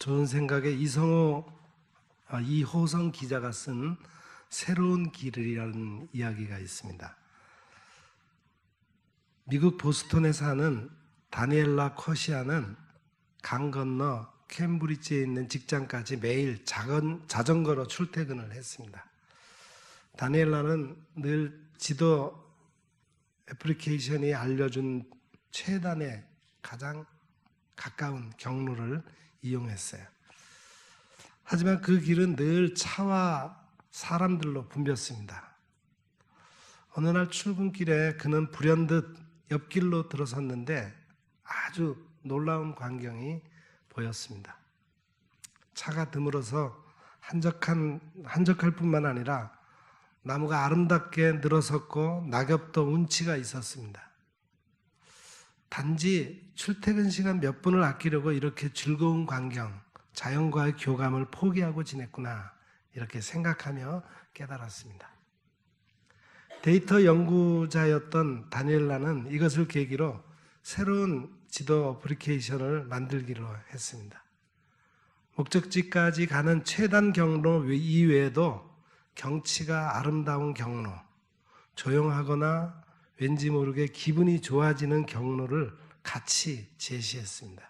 좋은 생각에 이성호 아, 이호성 기자가 쓴 새로운 길이라는 이야기가 있습니다. 미국 보스턴에 사는 다니엘라 커시아는 강 건너 캠브리지에 있는 직장까지 매일 작은 자전거로 출퇴근을 했습니다. 다니엘라는 늘 지도 애플리케이션이 알려준 최단의 가장 가까운 경로를 이용했어요. 하지만 그 길은 늘 차와 사람들로 붐볐습니다. 어느 날 출근길에 그는 불현듯 옆길로 들어섰는데 아주 놀라운 광경이 보였습니다. 차가 드물어서 한적한 한적할 뿐만 아니라 나무가 아름답게 늘어섰고 낙엽도 운치가 있었습니다. 단지 출퇴근 시간 몇 분을 아끼려고 이렇게 즐거운 광경, 자연과의 교감을 포기하고 지냈구나 이렇게 생각하며 깨달았습니다. 데이터 연구자였던 다니엘라는 이것을 계기로 새로운 지도 어플리케이션을 만들기로 했습니다. 목적지까지 가는 최단 경로 이외에도 경치가 아름다운 경로, 조용하거나 왠지 모르게 기분이 좋아지는 경로를 같이 제시했습니다.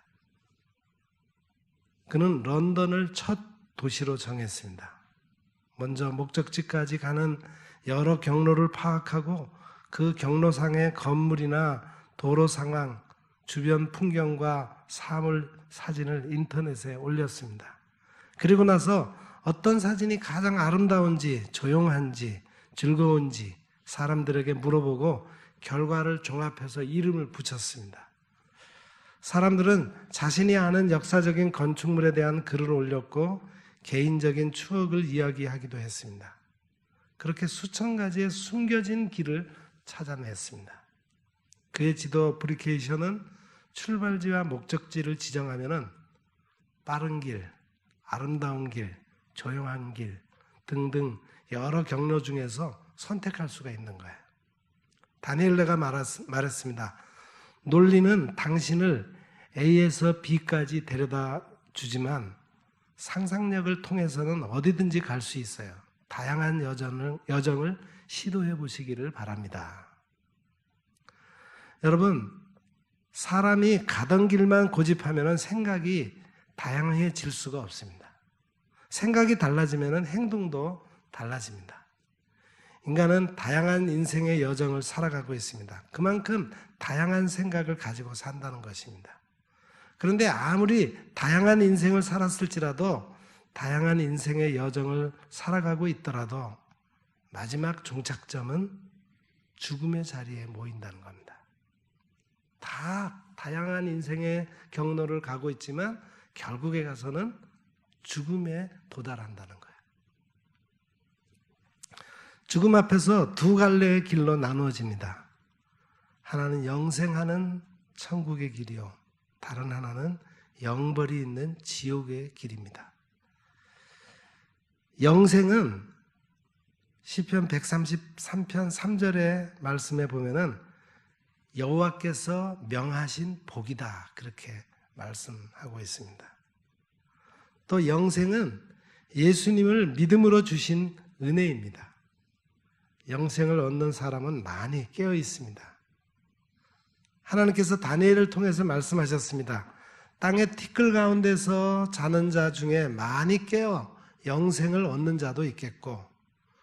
그는 런던을 첫 도시로 정했습니다. 먼저 목적지까지 가는 여러 경로를 파악하고 그 경로상의 건물이나 도로 상황, 주변 풍경과 사물 사진을 인터넷에 올렸습니다. 그리고 나서 어떤 사진이 가장 아름다운지, 조용한지, 즐거운지 사람들에게 물어보고 결과를 종합해서 이름을 붙였습니다. 사람들은 자신이 아는 역사적인 건축물에 대한 글을 올렸고 개인적인 추억을 이야기하기도 했습니다. 그렇게 수천 가지의 숨겨진 길을 찾아냈습니다. 그의 지도 어플리케이션은 출발지와 목적지를 지정하면은 빠른 길, 아름다운 길, 조용한 길 등등 여러 경로 중에서 선택할 수가 있는 거예요. 다니엘레가 말했 습니다. 논리는 당신을 A에서 B까지 데려다 주지만 상상력을 통해서는 어디든지 갈 수 있어요. 다양한 여정을, 여정을 시도해 보시기를 바랍니다. 여러분, 사람이 가던 길만 고집하면 생각이 다양해질 수가 없습니다. 생각이 달라지면 행동도 달라집니다. 인간은 다양한 인생의 여정을 살아가고 있습니다. 그만큼 다양한 생각을 가지고 산다는 것입니다. 그런데 아무리 다양한 인생을 살았을지라도 다양한 인생의 여정을 살아가고 있더라도 마지막 종착점은 죽음의 자리에 모인다는 겁니다. 다 다양한 인생의 경로를 가고 있지만 결국에 가서는 죽음에 도달한다는. 죽음 앞에서 두 갈래의 길로 나누어집니다. 하나는 영생하는 천국의 길이요. 다른 하나는 영벌이 있는 지옥의 길입니다. 영생은 시편 133편 3절의 말씀에 보면은 여호와께서 명하신 복이다 그렇게 말씀하고 있습니다. 또 영생은 예수님을 믿음으로 주신 은혜입니다. 영생을 얻는 사람은 많이 깨어 있습니다. 하나님께서 다니엘을 통해서 말씀하셨습니다. 땅의 티끌 가운데서 자는 자 중에 많이 깨어 영생을 얻는 자도 있겠고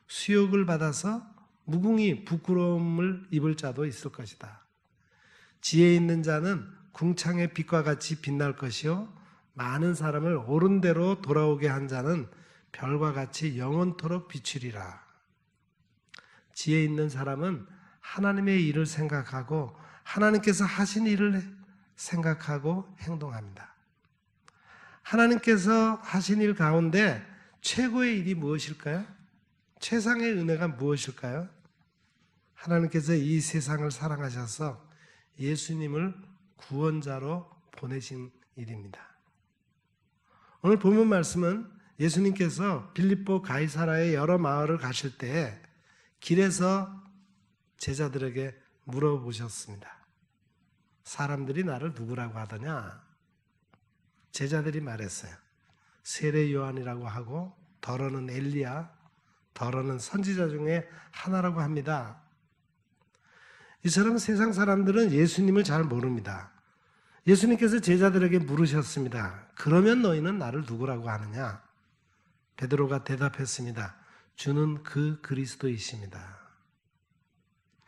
수욕을 받아서 무궁히 부끄러움을 입을 자도 있을 것이다. 지혜 있는 자는 궁창의 빛과 같이 빛날 것이요 많은 사람을 옳은 대로 돌아오게 한 자는 별과 같이 영원토록 비추리라. 지혜 있는 사람은 하나님의 일을 생각하고 하나님께서 하신 일을 생각하고 행동합니다. 하나님께서 하신 일 가운데 최고의 일이 무엇일까요? 최상의 은혜가 무엇일까요? 하나님께서 이 세상을 사랑하셔서 예수님을 구원자로 보내신 일입니다. 오늘 본문 말씀은 예수님께서 빌립보 가이사라의 여러 마을을 가실 때 길에서 제자들에게 물어보셨습니다. 사람들이 나를 누구라고 하더냐? 제자들이 말했어요. 세례 요한이라고 하고 더러는 엘리야, 더러는 선지자 중에 하나라고 합니다. 이처럼 세상 사람들은 예수님을 잘 모릅니다. 예수님께서 제자들에게 물으셨습니다. 그러면 너희는 나를 누구라고 하느냐? 베드로가 대답했습니다. 주는 그 그리스도이십니다.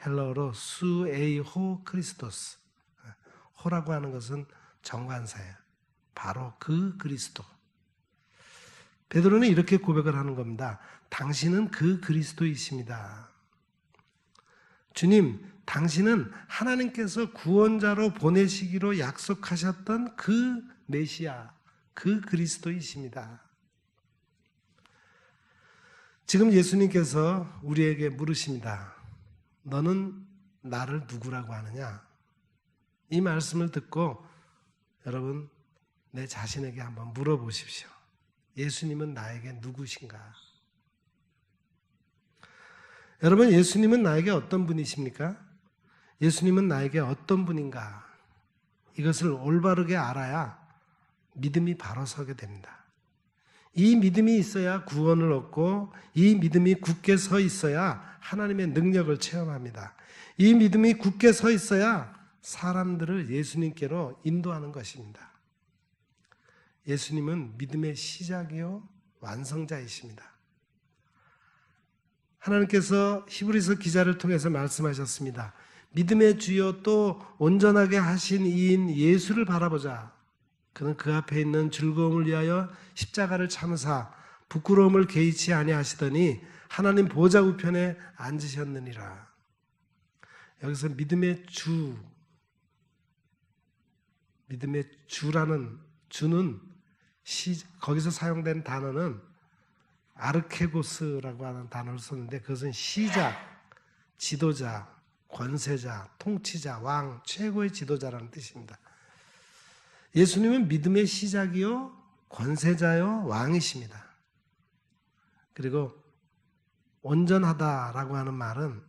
헬러어로 수에이호 크리스토스. 호라고 하는 것은 정관사예요. 바로 그 그리스도. 베드로는 이렇게 고백을 하는 겁니다. 당신은 그 그리스도이십니다. 주님, 당신은 하나님께서 구원자로 보내시기로 약속하셨던 그 메시아, 그 그리스도이십니다. 지금 예수님께서 우리에게 물으십니다. 너는 나를 누구라고 하느냐? 이 말씀을 듣고 여러분 내 자신에게 한번 물어보십시오. 예수님은 나에게 누구신가? 여러분, 예수님은 나에게 어떤 분이십니까? 예수님은 나에게 어떤 분인가? 이것을 올바르게 알아야 믿음이 바로 서게 됩니다. 이 믿음이 있어야 구원을 얻고 이 믿음이 굳게 서 있어야 하나님의 능력을 체험합니다. 이 믿음이 굳게 서 있어야 사람들을 예수님께로 인도하는 것입니다. 예수님은 믿음의 시작이요 완성자이십니다. 하나님께서 히브리서 기자를 통해서 말씀하셨습니다. 믿음의 주여 또 온전하게 하신 이인 예수를 바라보자. 그는 그 앞에 있는 즐거움을 위하여 십자가를 참사 부끄러움을 개의치 아니하시더니 하나님 보좌 우편에 앉으셨느니라. 여기서 믿음의 주, 믿음의 주라는 주는 시, 거기서 사용된 단어는 아르케고스라고 하는 단어를 썼는데 그것은 시작, 지도자, 권세자, 통치자, 왕, 최고의 지도자라는 뜻입니다. 예수님은 믿음의 시작이요, 권세자요, 왕이십니다. 그리고 온전하다라고 하는 말은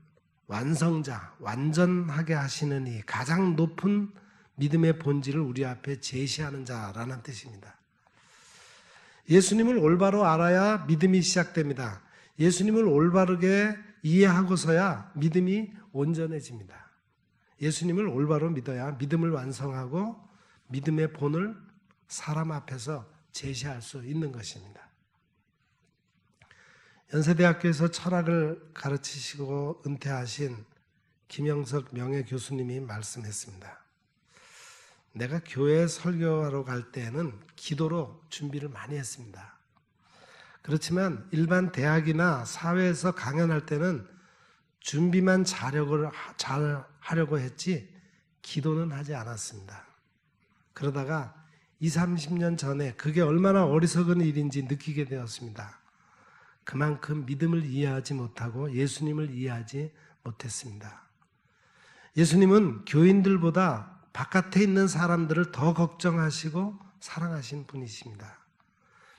완성자, 완전하게 하시는 이 가장 높은 믿음의 본질을 우리 앞에 제시하는 자라는 뜻입니다. 예수님을 올바로 알아야 믿음이 시작됩니다. 예수님을 올바르게 이해하고서야 믿음이 온전해집니다. 예수님을 올바로 믿어야 믿음을 완성하고 믿음의 본을 사람 앞에서 제시할 수 있는 것입니다. 연세대학교에서 철학을 가르치시고 은퇴하신 김영석 명예 교수님이 말씀했습니다. 내가 교회 설교하러 갈 때는 기도로 준비를 많이 했습니다. 그렇지만 일반 대학이나 사회에서 강연할 때는 준비만 잘 하려고 했지 기도는 하지 않았습니다. 그러다가 20, 30년 전에 그게 얼마나 어리석은 일인지 느끼게 되었습니다. 그만큼 믿음을 이해하지 못하고 예수님을 이해하지 못했습니다. 예수님은 교인들보다 바깥에 있는 사람들을 더 걱정하시고 사랑하신 분이십니다.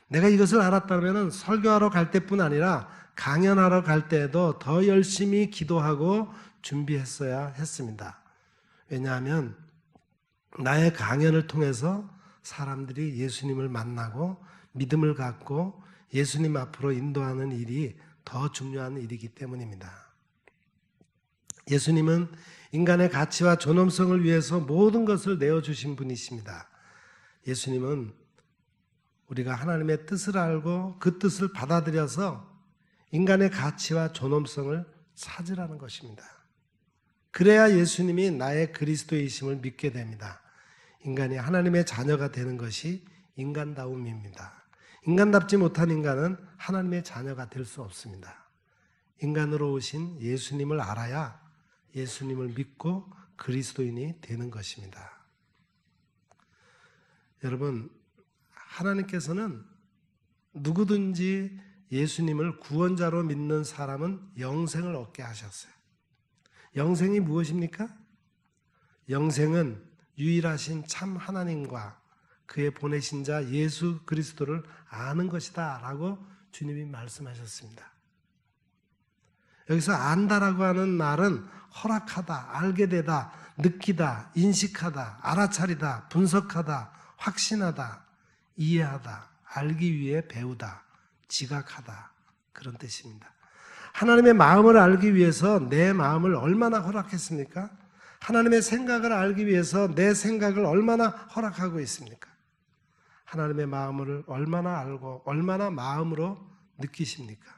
내가 이것을 알았다면 설교하러 갈 때뿐 아니라 강연하러 갈 때에도 더 열심히 기도하고 준비했어야 했습니다. 왜냐하면 나의 강연을 통해서 사람들이 예수님을 만나고 믿음을 갖고 예수님 앞으로 인도하는 일이 더 중요한 일이기 때문입니다. 예수님은 인간의 가치와 존엄성을 위해서 모든 것을 내어주신 분이십니다. 예수님은 우리가 하나님의 뜻을 알고 그 뜻을 받아들여서 인간의 가치와 존엄성을 찾으라는 것입니다. 그래야 예수님이 나의 그리스도이심을 믿게 됩니다. 인간이 하나님의 자녀가 되는 것이 인간다움입니다. 인간답지 못한 인간은 하나님의 자녀가 될 수 없습니다. 인간으로 오신 예수님을 알아야 예수님을 믿고 그리스도인이 되는 것입니다. 여러분, 하나님께서는 누구든지 예수님을 구원자로 믿는 사람은 영생을 얻게 하셨어요. 영생이 무엇입니까? 영생은 유일하신 참 하나님과 그의 보내신 자 예수 그리스도를 아는 것이다 라고 주님이 말씀하셨습니다. 여기서 안다라고 하는 말은 허락하다, 알게 되다, 느끼다, 인식하다, 알아차리다, 분석하다, 확신하다, 이해하다, 알기 위해 배우다, 지각하다 그런 뜻입니다. 하나님의 마음을 알기 위해서 내 마음을 얼마나 허락했습니까? 하나님의 생각을 알기 위해서 내 생각을 얼마나 허락하고 있습니까? 하나님의 마음을 얼마나 알고 얼마나 마음으로 느끼십니까?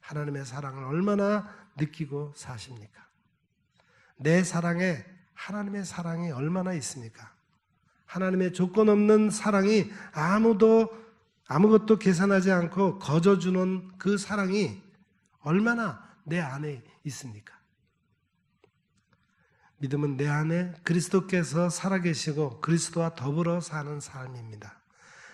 하나님의 사랑을 얼마나 느끼고 사십니까? 내 사랑에 하나님의 사랑이 얼마나 있습니까? 하나님의 조건 없는 사랑이 아무도 아무것도 계산하지 않고 거저 주는 그 사랑이 얼마나 내 안에 있습니까? 믿음은 내 안에 그리스도께서 살아계시고 그리스도와 더불어 사는 삶입니다.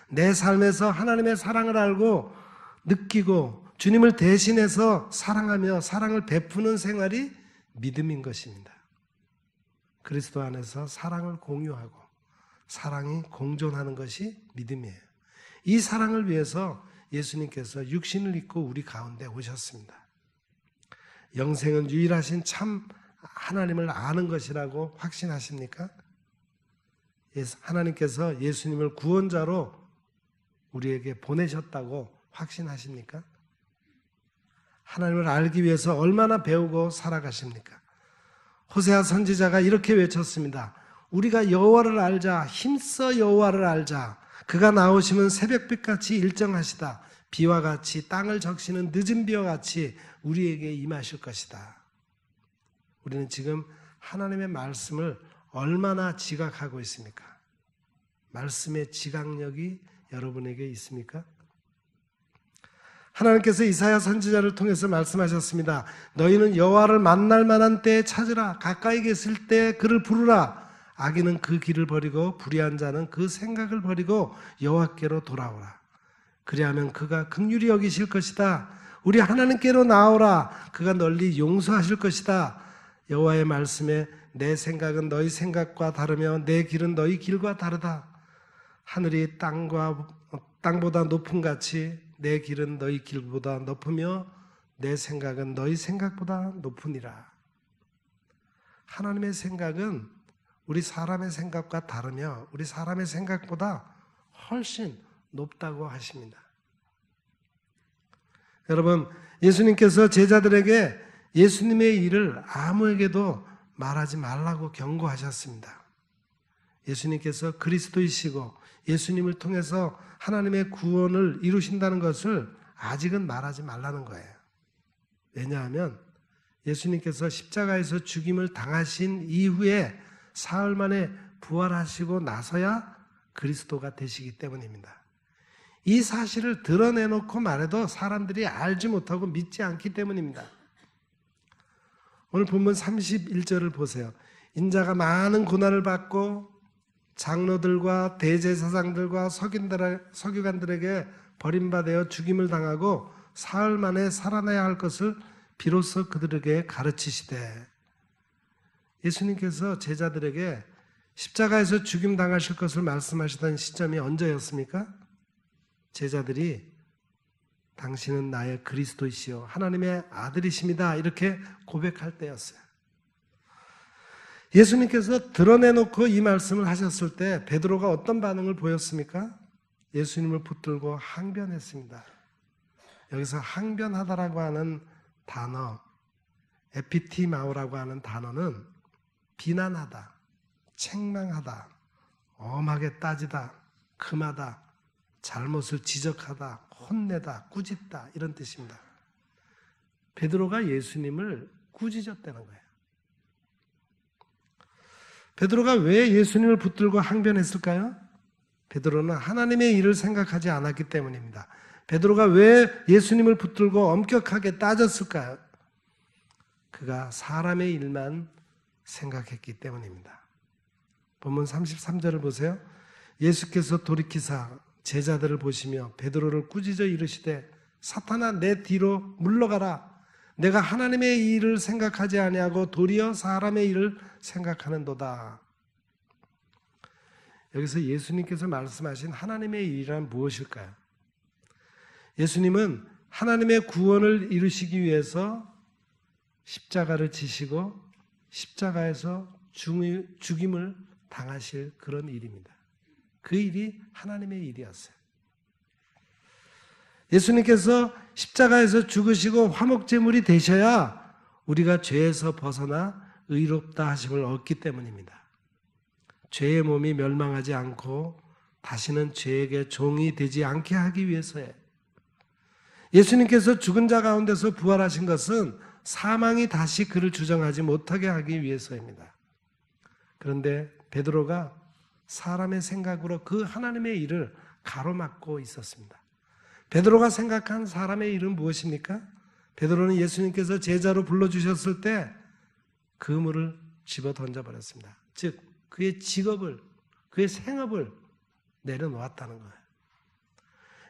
내 삶에서 하나님의 사랑을 알고 느끼고 주님을 대신해서 사랑하며 사랑을 베푸는 생활이 믿음인 것입니다. 그리스도 안에서 사랑을 공유하고 사랑이 공존하는 것이 믿음이에요. 이 사랑을 위해서 예수님께서 육신을 입고 우리 가운데 오셨습니다. 영생은 유일하신 참 하나님을 아는 것이라고 확신하십니까? 하나님께서 예수님을 구원자로 우리에게 보내셨다고 확신하십니까? 하나님을 알기 위해서 얼마나 배우고 살아가십니까? 호세아 선지자가 이렇게 외쳤습니다. 우리가 여호와를 알자 힘써 여호와를 알자 그가 나오시면 새벽빛 같이 일정하시다 비와 같이 땅을 적시는 늦은 비와 같이 우리에게 임하실 것이다. 우리는 지금 하나님의 말씀을 얼마나 지각하고 있습니까? 말씀의 지각력이 여러분에게 있습니까? 하나님께서 이사야 선지자를 통해서 말씀하셨습니다. 너희는 여호와를 만날 만한 때에 찾으라. 가까이 계실 때 그를 부르라. 악인은 그 길을 버리고 불의한 자는 그 생각을 버리고 여호와께로 돌아오라. 그리하면 그가 극률이 여기실 것이다. 우리 하나님께로 나오라. 그가 널리 용서하실 것이다. 여호와의 말씀에 내 생각은 너희 생각과 다르며 내 길은 너희 길과 다르다. 하늘이 땅과 땅보다 높은 같이 내 길은 너희 길보다 높으며 내 생각은 너희 생각보다 높으니라. 하나님의 생각은 우리 사람의 생각과 다르며 우리 사람의 생각보다 훨씬 높다고 하십니다. 여러분, 예수님께서 제자들에게 예수님의 일을 아무에게도 말하지 말라고 경고하셨습니다. 예수님께서 그리스도이시고 예수님을 통해서 하나님의 구원을 이루신다는 것을 아직은 말하지 말라는 거예요. 왜냐하면 예수님께서 십자가에서 죽임을 당하신 이후에 사흘 만에 부활하시고 나서야 그리스도가 되시기 때문입니다. 이 사실을 드러내놓고 말해도 사람들이 알지 못하고 믿지 않기 때문입니다. 오늘 본문 31절을 보세요. 인자가 많은 고난을 받고 장로들과 대제사장들과 석유관들에게 버림받아 죽임을 당하고 사흘 만에 살아나야 할 것을 비로소 그들에게 가르치시되 예수님께서 제자들에게 십자가에서 죽임 당하실 것을 말씀하시던 시점이 언제였습니까? 제자들이 당신은 나의 그리스도이시요 하나님의 아들이십니다. 이렇게 고백할 때였어요. 예수님께서 드러내놓고 이 말씀을 하셨을 때 베드로가 어떤 반응을 보였습니까? 예수님을 붙들고 항변했습니다. 여기서 항변하다라고 하는 단어, 에피티마오라고 하는 단어는 비난하다, 책망하다, 엄하게 따지다, 금하다, 잘못을 지적하다, 혼내다, 꾸짖다 이런 뜻입니다. 베드로가 예수님을 꾸짖었다는 거예요. 베드로가 왜 예수님을 붙들고 항변했을까요? 베드로는 하나님의 일을 생각하지 않았기 때문입니다. 베드로가 왜 예수님을 붙들고 엄격하게 따졌을까요? 그가 사람의 일만 생각했기 때문입니다. 본문 33절을 보세요. 예수께서 돌이키사 제자들을 보시며 베드로를 꾸짖어 이르시되 사탄아 내 뒤로 물러가라. 내가 하나님의 일을 생각하지 아니하고 도리어 사람의 일을 생각하는도다. 여기서 예수님께서 말씀하신 하나님의 일이란 무엇일까요? 예수님은 하나님의 구원을 이루시기 위해서 십자가를 지시고 십자가에서 죽임을 당하실 그런 일입니다. 그 일이 하나님의 일이었어요. 예수님께서 십자가에서 죽으시고 화목제물이 되셔야 우리가 죄에서 벗어나 의롭다 하심을 얻기 때문입니다. 죄의 몸이 멸망하지 않고 다시는 죄에게 종이 되지 않게 하기 위해서에 예수님께서 죽은 자 가운데서 부활하신 것은 사망이 다시 그를 주정하지 못하게 하기 위해서입니다. 그런데 베드로가 사람의 생각으로 그 하나님의 일을 가로막고 있었습니다. 베드로가 생각한 사람의 일은 무엇입니까? 베드로는 예수님께서 제자로 불러주셨을 때 그물을 집어 던져버렸습니다. 즉, 그의 직업을, 그의 생업을 내려놓았다는 거예요.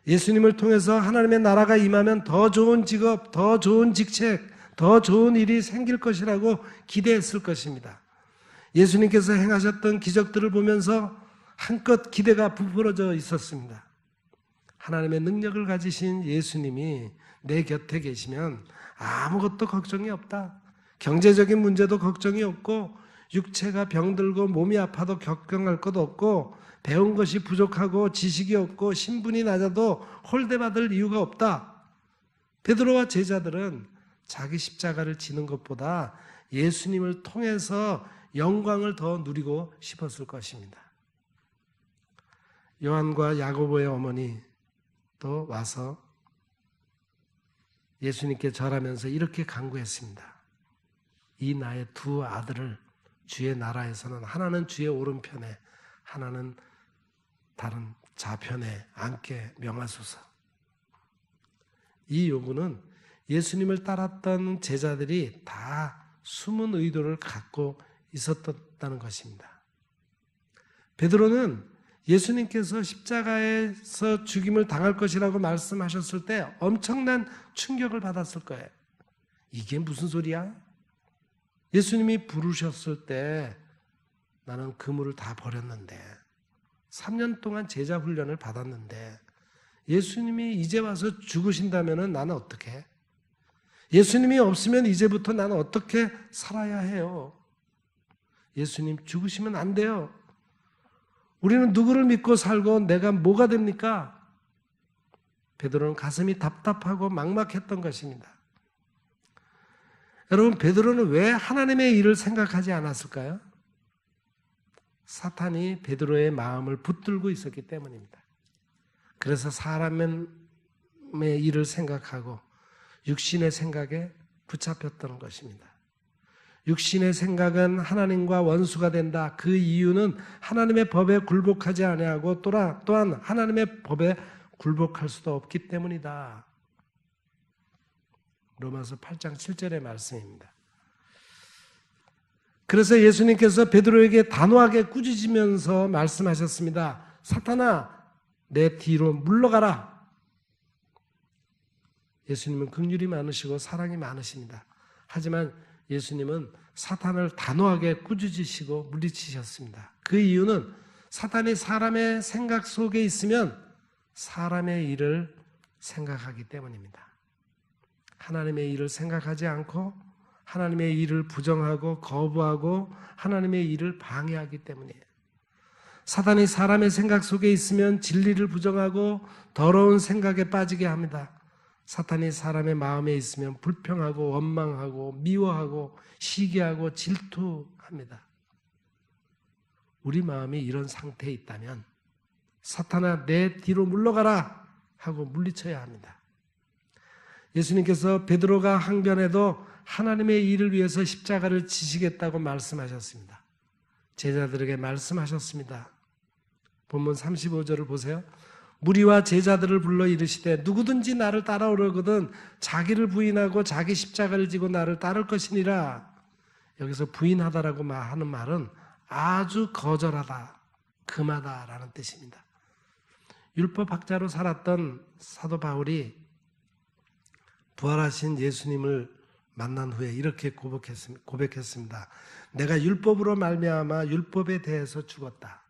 예수님을 통해서 하나님의 나라가 임하면 더 좋은 직업, 더 좋은 직책, 더 좋은 일이 생길 것이라고 기대했을 것입니다. 예수님께서 행하셨던 기적들을 보면서 한껏 기대가 부풀어져 있었습니다. 하나님의 능력을 가지신 예수님이 내 곁에 계시면 아무것도 걱정이 없다. 경제적인 문제도 걱정이 없고 육체가 병들고 몸이 아파도 걱정할 것도 없고 배운 것이 부족하고 지식이 없고 신분이 낮아도 홀대받을 이유가 없다. 베드로와 제자들은 자기 십자가를 지는 것보다 예수님을 통해서 영광을 더 누리고 싶었을 것입니다. 요한과 야고보의 어머니 또 와서 예수님께 절하면서 이렇게 간구했습니다. 이 나의 두 아들을 주의 나라에서는 하나는 주의 오른편에 하나는 다른 좌편에 앉게 명하소서. 이 요구는 예수님을 따랐던 제자들이 다 숨은 의도를 갖고 있었다는 것입니다. 베드로는 예수님께서 십자가에서 죽임을 당할 것이라고 말씀하셨을 때 엄청난 충격을 받았을 거예요. 이게 무슨 소리야? 예수님이 부르셨을 때 나는 그물을 다 버렸는데 3년 동안 제자 훈련을 받았는데 예수님이 이제 와서 죽으신다면 나는 어떻게? 예수님이 없으면 이제부터 나는 어떻게 살아야 해요? 예수님 죽으시면 안 돼요. 우리는 누구를 믿고 살고 내가 뭐가 됩니까? 베드로는 가슴이 답답하고 막막했던 것입니다. 여러분 베드로는 왜 하나님의 일을 생각하지 않았을까요? 사탄이 베드로의 마음을 붙들고 있었기 때문입니다. 그래서 사람의 일을 생각하고 육신의 생각에 붙잡혔던 것입니다. 육신의 생각은 하나님과 원수가 된다. 그 이유는 하나님의 법에 굴복하지 아니하고 또한 하나님의 법에 굴복할 수도 없기 때문이다. 로마서 8장 7절의 말씀입니다. 그래서 예수님께서 베드로에게 단호하게 꾸짖으면서 말씀하셨습니다. 사탄아, 내 뒤로 물러가라. 예수님은 긍휼이 많으시고 사랑이 많으십니다. 하지만 예수님은 사탄을 단호하게 꾸짖으시고 물리치셨습니다. 그 이유는 사탄이 사람의 생각 속에 있으면 사람의 일을 생각하기 때문입니다. 하나님의 일을 생각하지 않고 하나님의 일을 부정하고 거부하고 하나님의 일을 방해하기 때문이에요. 사단이 사람의 생각 속에 있으면 진리를 부정하고 더러운 생각에 빠지게 합니다. 사탄이 사람의 마음에 있으면 불평하고 원망하고 미워하고 시기하고 질투합니다. 우리 마음이 이런 상태에 있다면 사탄아 내 뒤로 물러가라 하고 물리쳐야 합니다. 예수님께서 베드로가 항변해도 하나님의 일을 위해서 십자가를 지시겠다고 말씀하셨습니다. 제자들에게 말씀하셨습니다. 본문 35절을 보세요. 무리와 제자들을 불러 이르시되 누구든지 나를 따라오려거든 자기를 부인하고 자기 십자가를 지고 나를 따를 것이니라. 여기서 부인하다라고 하는 말은 아주 거절하다, 금하다라는 뜻입니다. 율법 학자로 살았던 사도 바울이 부활하신 예수님을 만난 후에 이렇게 고백했습니다. 내가 율법으로 말미암아 율법에 대해서 죽었다.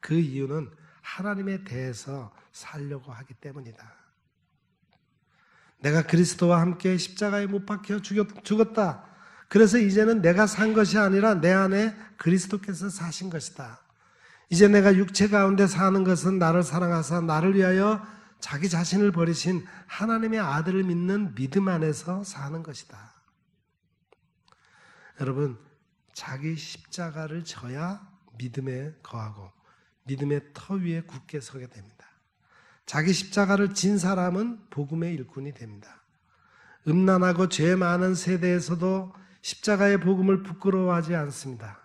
그 이유는 하나님에 대해서 살려고 하기 때문이다. 내가 그리스도와 함께 십자가에 못 박혀 죽었다. 그래서 이제는 내가 산 것이 아니라 내 안에 그리스도께서 사신 것이다. 이제 내가 육체 가운데 사는 것은 나를 사랑하사 나를 위하여 자기 자신을 버리신 하나님의 아들을 믿는 믿음 안에서 사는 것이다. 여러분, 자기 십자가를 져야 믿음에 거하고 믿음의 터 위에 굳게 서게 됩니다. 자기 십자가를 진 사람은 복음의 일꾼이 됩니다. 음란하고 죄 많은 세대에서도 십자가의 복음을 부끄러워하지 않습니다.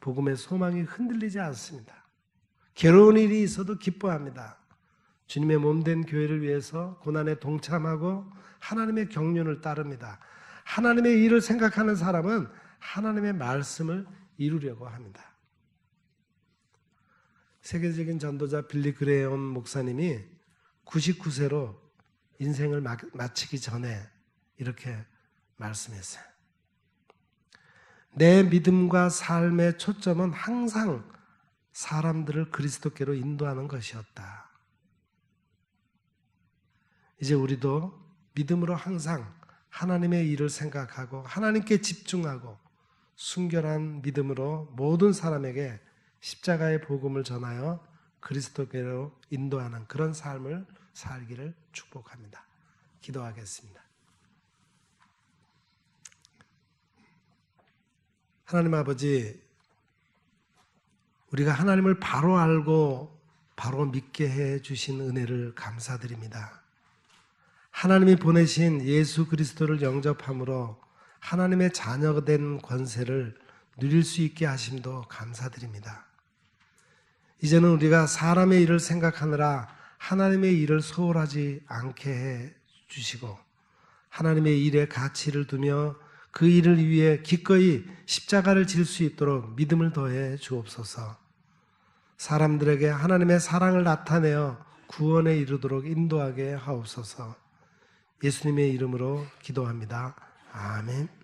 복음의 소망이 흔들리지 않습니다. 괴로운 일이 있어도 기뻐합니다. 주님의 몸된 교회를 위해서 고난에 동참하고 하나님의 경륜을 따릅니다. 하나님의 일을 생각하는 사람은 하나님의 말씀을 이루려고 합니다. 세계적인 전도자 빌리 그레온 목사님이 99세로 인생을 마- 마치기 전에 이렇게 말씀했어요. 내 믿음과 삶의 초점은 항상 사람들을 그리스도께로 인도하는 것이었다. 이제 우리도 믿음으로 항상 하나님의 일을 생각하고 하나님께 집중하고 순결한 믿음으로 모든 사람에게 십자가의 복음을 전하여 그리스도께로 인도하는 그런 삶을 살기를 축복합니다. 기도하겠습니다. 하나님 아버지, 우리가 하나님을 바로 알고 바로 믿게 해 주신 은혜를 감사드립니다. 하나님이 보내신 예수 그리스도를 영접함으로 하나님의 자녀가 된 권세를 누릴 수 있게 하심도 감사드립니다. 이제는 우리가 사람의 일을 생각하느라 하나님의 일을 소홀하지 않게 해 주시고 하나님의 일에 가치를 두며 그 일을 위해 기꺼이 십자가를 질 수 있도록 믿음을 더해 주옵소서. 사람들에게 하나님의 사랑을 나타내어 구원에 이르도록 인도하게 하옵소서. 예수님의 이름으로 기도합니다. 아멘.